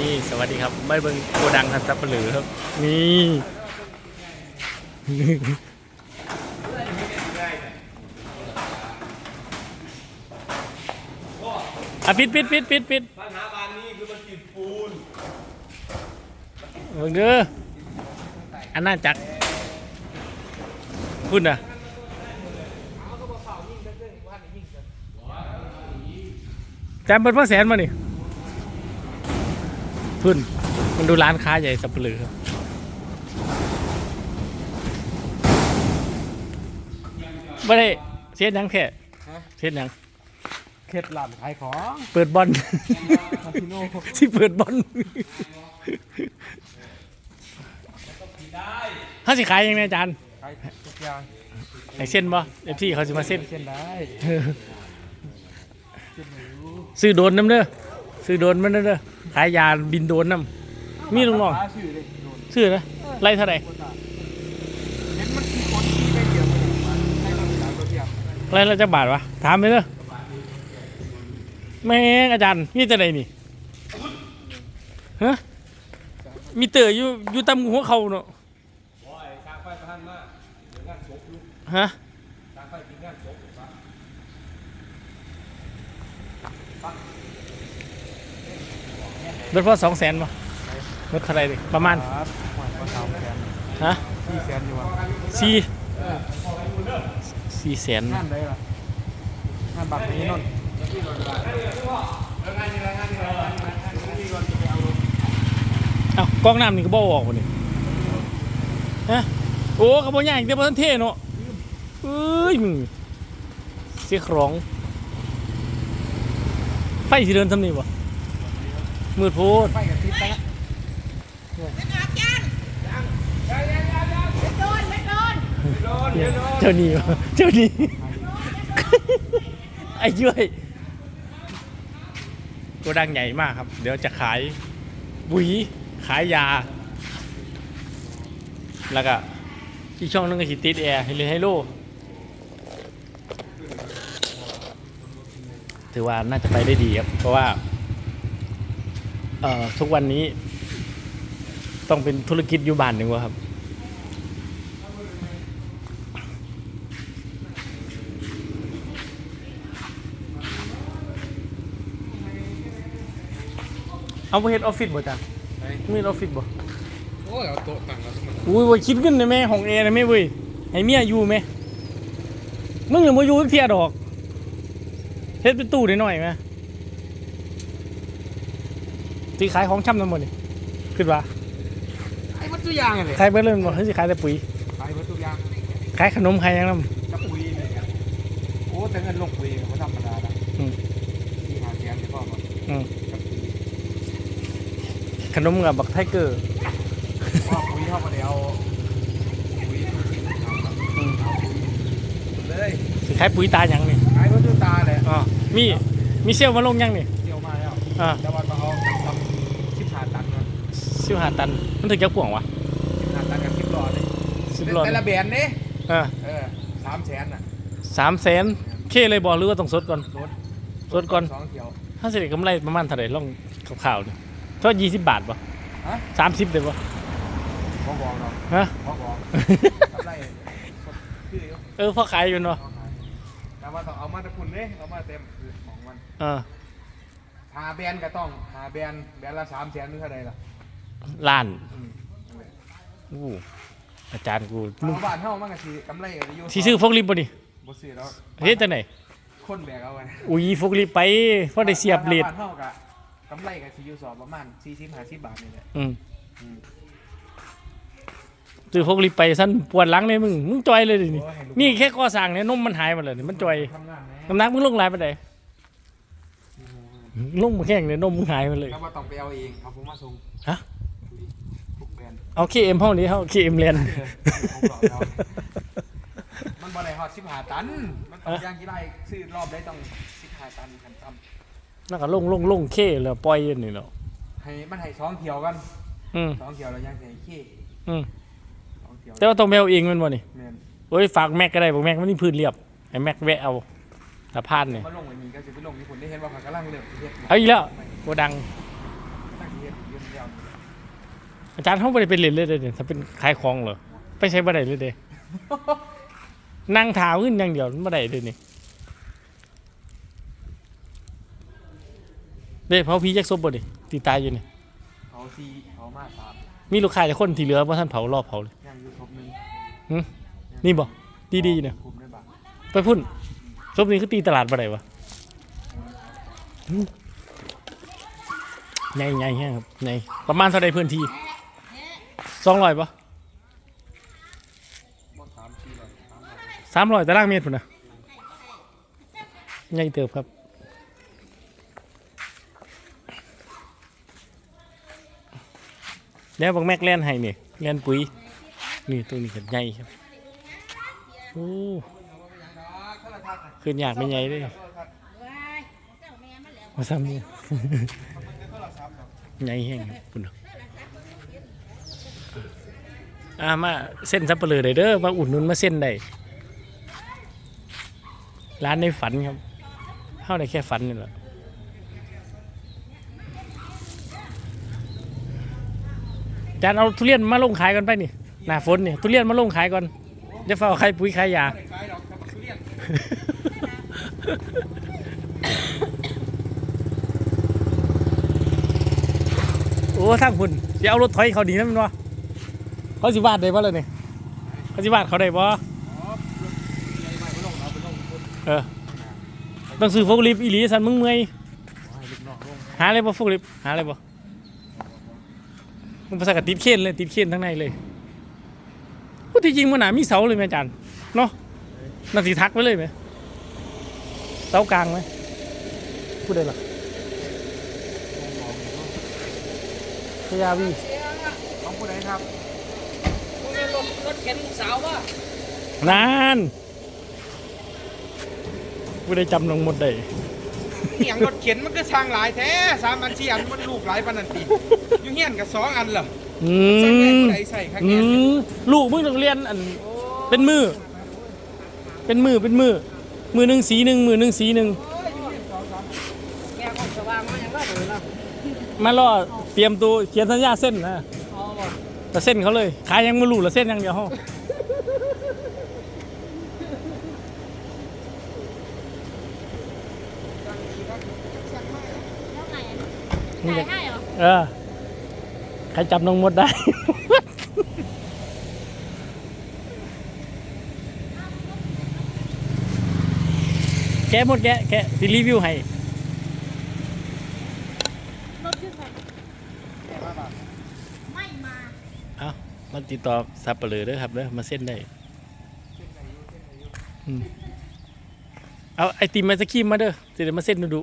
นี่สวัสดีครับ ไม่เบิ่งโกดังทันซับเปลือครับ นี่ อะปิดปิดปิดปิดปิดปัญหาบานนี้คือมันติดปูนเบิ่งเด้ออันน่าจักพุ่นอะแจมเป็นพ่อแสนมานี่ พุ่นมันดูร้านค้าใหญ่สับเปลือครับไม่ได้เสียหยังแค่เสียหยังเคล็ดลับขายของเปิดบอลคาสิโนที่เปิดบอลเขาสิขายยังไงอาจารย์ขายทุกอย่างไอเส้นบ่เอฟซีเขาสิมาเส้นเส้นได้ซื้อโดนน้ำเด้อ ซื้อโดนมันเด้อขายยาบินโดนน้ำมีลุงน้องหาชื่อเลยโดนซื้อนะไล่เท่าไหร่คนละเห็นมันมีคนที่ไม่เกี่ยวเลยให้เราสาวตัวเทียมไล่ละจักบาทวะถามไปเด้อแม่งอาจารย์มีแต่ไหนนี่ฮะมีเตออยู่อยู่ตามหัวเขาเนาะโอ้ยสร้างไฟประทันมากเดี๋ยวงานศพลูกฮะสร้างไฟเป็นงานศพค รับเบิดพอสองแสนป่ะเบิดเท่าไหรดิประมาณครับหวยก็สามแสนฮะสี่แสนอยู่วะสี่สี่แสนงานใดล่ะงานบัตรนี้นนท์เอ้ากล้องน้ำนี่ก็บ่ออกวะนี่ฮะโอ้กระบอกใหญ่เดี๋ยวพอทันเท่เนาะเอ้ยมึงเสียของไฟสิเดินทำนี่บ่ มืดโพดไปกับทิศไปละโดนไม่โดนโดนเดี๋ยวโดนเจ้านี่วะเจ้านี่ไอ้ย้วยโกดังใหญ่มากครับ เดี๋ยวจะขายบุ๋ยขายยา แล้วก็ที่ช่องนึงก็สิติดแอร์ให้เล่นไฮโลถือว่าน่าจะไปได้ดีครับ เพราะว่า เอ่อทุกวันนี้ ต้องเป็นธุรกิจอยู่บ้านหนึ่งวะครับ เอาไปเฮ็ดออฟฟิศบ่จ้ะมีเฮ็ดออฟฟิศบ่โอ้ยเอาโต๊ะตั้งแล้วทุกคนอุ้ยบ่คิดเงินได้แม่ของเอนะแม่เว้ยให้เมียอยู่แม่มึงยังบ่อยู่จักเที่ยดอกเฮ็ดเป็นตู้ได้หน่อยๆแม่ สิขายของช่ำนำบ่นี่คิดว่าไอ้วัตถุยางเลยขายเบิดเลยบ่เฮ้ยสิขายแต่ปุ๋ยขายวัตถุยางขายขนมขายหยังนำกระปุยนี่ครับโอ้แต่เงินลงปุยก็ธรรมดาละอืมที่หาแสนเนี่ยพ่อมาอืมกระปุยขนมกับบักไทเกอร์พ่อปุยเข้ามาแล้วปุยทุกสิ่งทุกอย่างครับอืมเลยสิขายปุ๋ยตาหยังนี่ขายวัตถุตาเลยอ๋อมีมีเซลล์มาลงยังนี่เที่ยวมาแล้วอ่าแต่ว่าต้องเอาทำชิบหาตันนะ 15ตัน มันถึงจะพ่วงวะชิบหาตันกับชิบหลอดเลย10หลอดแต่ละแบรนด์นี่อ่าเออสามแสนน่ะ3แสนเคเลยบ่หรือว่าต้องสดก่อน รถรถก่อน สองเที่ยว ถ้าเสร็จกำไรประมาณเท่าไหร่ลองข่าวๆดูเท่ายี่สิบบาทป่ะฮะ สามสิบเลยป่ะพ่อบอกเนาะฮะ พ่อบอกกำไรคืออยู่เออพ่อขายอยู่เนาะเอาขายแต่ว่าต้องเอามาตะคุณเนี่ยเอามาเต็มคือของมันเออหาแบรนด์ก็ต้องหาแบรนด์แบรนด์ละสามแสนหรือเท่าไรล่ะ ล้านอืมนั่นแหละอู้อาจารย์กูมึงเอาบ้านเท่ามันก็สิกำไรก็อยู่ที่ซื้อฟกลิฟต์ป่ะนี่บ่ซื้อแล้วเฮ็ดแต่ไหนคนแบกเอาไว้อุ้ยฟกลิฟต์ไปเพราะได้เสียบเลดบ้านเท่ากับกำไรก็สิอยู่สอบประมาณ40 50บาทนี่แหละอืมอืมซื้อฟกลิฟต์ไปสั้นปวดหลังเลยมึงมึงจอยเลยดินี่โอ้ยให้ลูกนี่แค่ก่อสร้างเนี่ยนมมันหายหมดเลยนี่มันจอยทำงานแหน่น้ำหนักมึงลงหลายไปไหนลงมาแข่งเนี่ยนมมึงหายหมดเลยถ้าว่าต้องไปเอาเองเอาผมมาส่งฮะทุกแบรนด์ เอาเคเอ็มห้องนี้เขาเคเอ็มเรียนผมบอกแล้วมันบ่ได้ฮอด15ตัน มันต้องย่างกี่ไร่ซื้อรอบได้ต้อง15ตันคันต่ำนั่นก็ลงลงลงเคแล้วปล่อยอยู่นี่เนาะให้มันให้สองเที่ยวกันอืมสองเที่ยวแล้วยังสิให้ขี้อืมสองเที่ยวแต่ว่าต้องไปเอาเองแมันบ่นี่แม่นโอ้ยฝากแม็กก็ได้บอกแม็กมันนี่พื้นเรียบให้แม็กแวะเอาสะพานเนี่ยมาลงไว้นี่ก็สิไปลงญี่ปุ่นได้เห็นว่าเขากำลังเริ่มสิเฮ็ดเอาอีกแล้วโกดังตั้งสิเฮ็ดฮ็ดอยู่เดียวนี่ อาจารย์เขาไม่ได้ไปเล่นเลยเด้เนี่ยถ้าเป็นขายของเหรอไปใช้บ่ได้เลยเด้นั่งถาวขึ้นอย่างเดียวมันบ่ได้เลยนี่เด้เผาพีแจ็คซบบ่ดิตีตายอยู่นี่เอาซีเอามาสามมีลูกค้าจะคนที่เหลือว่าท่านเผารอบเผาเลยยังอยู่ทบหนึงหึนี่บ่ดีๆอยู่เนี่ยคุมได้บ้างไปพุ่นซบนี้คือตีตลาดบ่ได้วะหึใหญ่ใหญ่แฮะครับใหญ่ประมาณเท่าใดพื้นที่ สองร้อยปะบ่สามสี่ร้อยสามร้อยสามร้อยตารางเมตรพุ่นนะใหญ่เติบครับแล้วบักแม็กแลนให้นี่แลนปุ๋ยนี่ตัวนี้ก็ใหญ่ครับโอ้ขึ้นยากไม่ใหญ่เลยมาซ้ำนี่ใหญ่แห้งครับคุณ อ่ามาเส้นซับเปลือได้เด้อมาอุดหนุนมาเส้นได้ร้านในฝันครับเข้าได้แค่ฝันนี่แหละจานเอาทุเรียนมาลงขายกันไปนี่หน้าฝนนี่ทุเรียนมาลงขายก่อนจะเฝ้าใครปุ๋ยใครยาไม่ขายดอกครับทุเรียนโอ้ทางคุณจะเอารถถอยเขาดีนะมันวะ เขาสิวาดได้บ่เลยนี่เขาสิวาดเขาได้บ่อ๋อรถใหญ่ใหม่ไปลงเออต้องซื้อโฟกลิฟอีหลีสันมึงเมื่อยเอาให้ลูกน้องลงหาอะไรบ่โฟกลิฟหาอะไรบ่มึงภาษากับติดเข็นเลยติดเข็นทั้งในเลยพูดที่จริงมันหนามีเสาเลยไหมอาจารย์เนาะนาทีทักไว้เลยไหมเสากลางไหมพูดได้หรอพยาวีของผู้ใดครับ รถรถเข็นลูกสาวป่ะนานพูดได้จำลงหมดได้อหย่างรถเข็นมันก็สร้างหลายแท้สามอันสี่อันมันลูกหลายปานนันติอยู่เฮียนกับสองอันเหรออืใส่แม่มผู้ใดใส่ข้างอืเนี้ยมลูกมึงต้องเรียนอัน เป็นมือ เป็นมือเป็นมือ มือหนึ่งสีหนึ่งมือหนึ่งสีหนึ่งแกของสว่างมาอย่างไรเลยนะมาล่อเตรียมตัวเขียนสัญญาเส้นนะ อ๋อบ่แต่เส้นเขาเลย ขายยังไม่รู้ละเส้นอยังเดียวเขาแล้วไงอะจ่ายให้เหรอเออ ใครจับน้องมดได้ แกะหมดแกะแกะสิรีวิวให้ รถขึ้นไปไม่มา เอามาติดต่อซับเปลือเด้อครับเด้อมาเส้นได้เอาไอติมไอศครีมมาเด้อจะได้มาเส้นดูดู